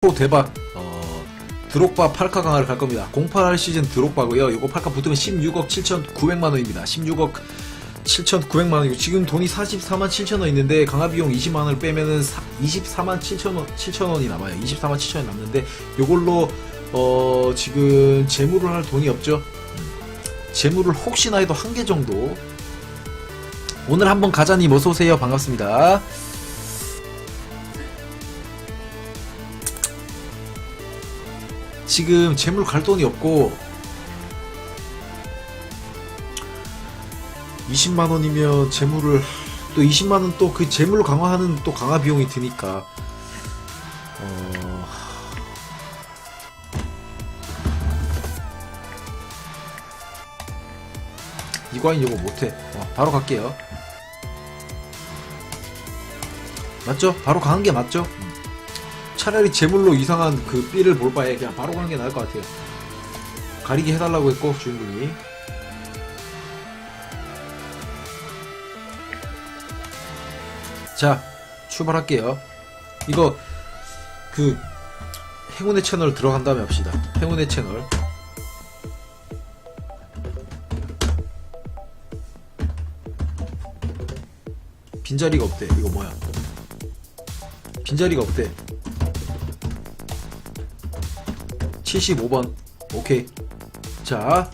또 대박. 어, 드록바 8카 강화를 갈 겁니다. 08 시즌 드록바고요. 요거 8카 붙으면 16억 7,900만 원입니다. 16억 7,900만 원이고 지금 돈이 44만 7천 원 있는데 강화 비용 20만 원을 빼면은 24만 7천 원 7천 원이 남아요. 24만 7천 원이 남는데 요걸로 어, 지금 재물을 할 돈이 없죠. 음, 재물을 혹시나 해도 한 개 정도. 오늘 한번 가자님 어서 오세요. 반갑습니다. 지금 재물 갈 돈이 없고 20만 원이면 재물을 또 20만 원 또 그 재물로 강화하는 또 강화 비용이 드니까 어 이과인 요거 못해 어, 바로 갈게요 맞죠? 바로 가는 게 맞죠? 음. 차라리 재물로 이상한 그 삐를 볼 바에 그냥 바로 가는 게 나을 것 같아요. 가리기 해달라고 했고 주인분이 자 출발할게요. 이거 그 행운의 채널 들어간 다음에 합시다. 행운의 채널 빈자리가 없대. 이거 뭐야? 빈자리가 없대. 75번. 오케이. 자.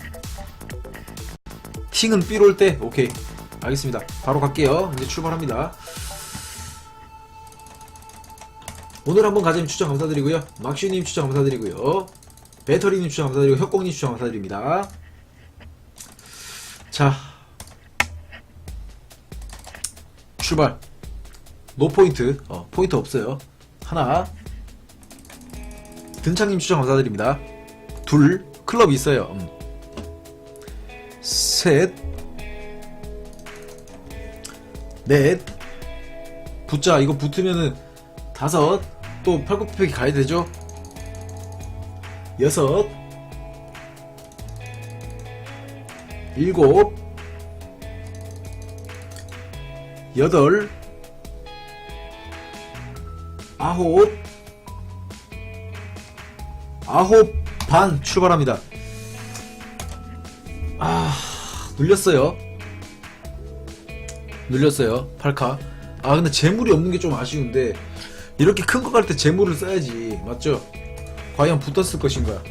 팅은 B로 올 때. 오케이. 알겠습니다. 바로 갈게요. 이제 출발합니다. 오늘 한번 가자님 추천 감사드리고요. 막슈님 추천 감사드리고요. 배터리님 추천 감사드리고 협곡님 추천 감사드립니다. 자. 출발. 노 포인트. 어, 포인트 없어요. 하나. 등창님 추천 감사드립니다. 둘. 클럽 있어요. 음. 셋. 넷. 붙자. 이거 붙으면은 다섯. 또 팔굽혀펴기 가야 되죠? 여섯. 일곱. 여덟. 아홉. 아홉 반 출발합니다. 아, 눌렸어요. 눌렸어요. 8카. 아, 근데 재물이 없는 게 좀 아쉬운데, 이렇게 큰 거 갈 때 재물을 써야지. 맞죠? 과연 붙었을 것인가?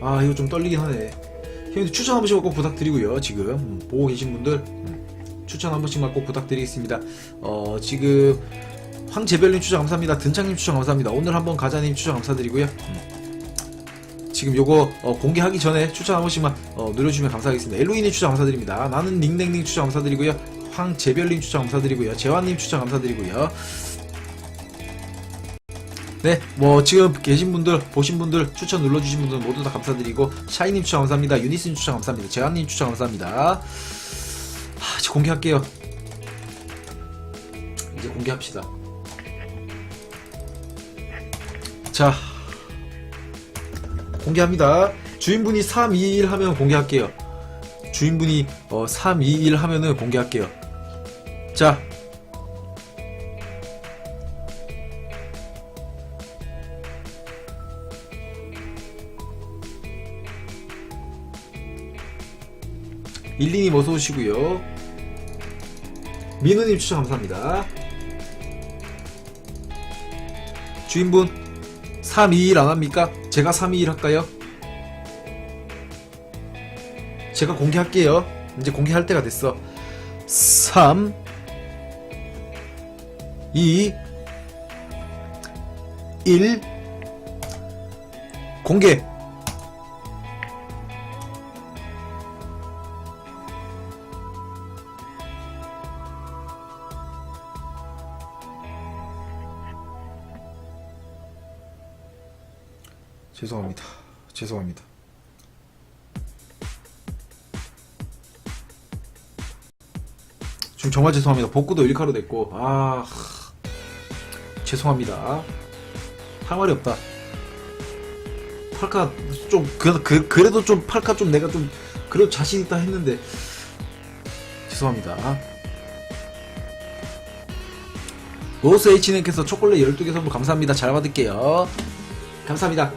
아, 이거 좀 떨리긴 하네. 형님들 추천 한 번씩만 꼭 부탁드리고요. 지금 음, 보고 계신 분들 음, 추천 한 번씩만 꼭 부탁드리겠습니다. 어, 지금 황재별님 추천 감사합니다. 등창님 추천 감사합니다. 오늘 한번 가자님 추천 감사드리고요. 음. 지금 요거 어, 공개하기 전에 추천 한 번씩만 어, 누려주시면 감사하겠습니다. 엘로이님 추천 감사드립니다. 나는 닝냉닝 추천 감사드리고요. 황재별님 추천 감사드리고요. 재환님 추천 감사드리고요. 네, 뭐 지금 계신 분들, 보신 분들, 추천 눌러주신 분들 모두 다 감사드리고 샤이님 추천 감사합니다. 유니스님 추천 감사합니다. 재환님 추천 감사합니다. 하, 이제 공개할게요. 이제 공개합시다. 자, 공개합니다. 주인분이 321 하면 공개할게요. 주인분이 어, 321 하면은 공개할게요. 자, 일리님 어서 오시고요. 민우님 추천 감사합니다. 주인분 321 안 합니까? 제가 321 할까요? 제가 공개할게요. 이제 공개할 때가 됐어. 3 2 1 공개 죄송합니다. 죄송합니다. 지금 정말 죄송합니다. 복구도 1카로 됐고, 아, 하, 죄송합니다. 할 말이 없다. 팔카 좀, 그, 그, 그래도 좀 팔카 좀 내가 좀, 그래도 자신 있다 했는데, 죄송합니다. 로스 H님께서 초콜릿 12개 선물 감사합니다. 잘 받을게요. 감사합니다.